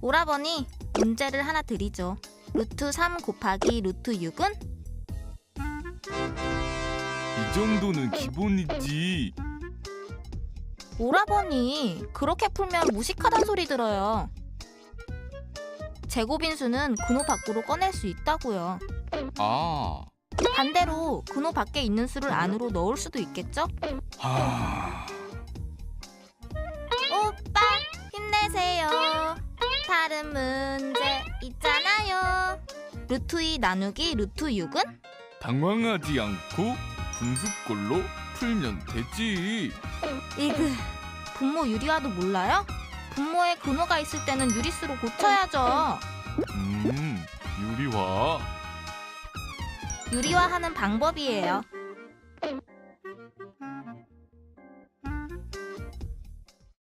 오라버니 문제를 하나 드리죠. 루트 3 곱하기 루트 6은 이 정도는 기본이지. 오라버니 그렇게 풀면 무식하단 소리 들어요. 제곱인수는 근호 밖으로 꺼낼 수 있다고요. 아, 반대로 근호 밖에 있는 수를 안으로 넣을 수도 있겠죠? 하. 오빠 힘내세요. 다른 문제 있잖아요. 루트 2 나누기 루트 6은 당황하지 않고 분수꼴로 풀면 되지. 이그 분모 유리화도 몰라요? 분모에 근호가 있을 때는 유리수로 고쳐야죠. 음, 유리화. 유리화하는 방법이에요.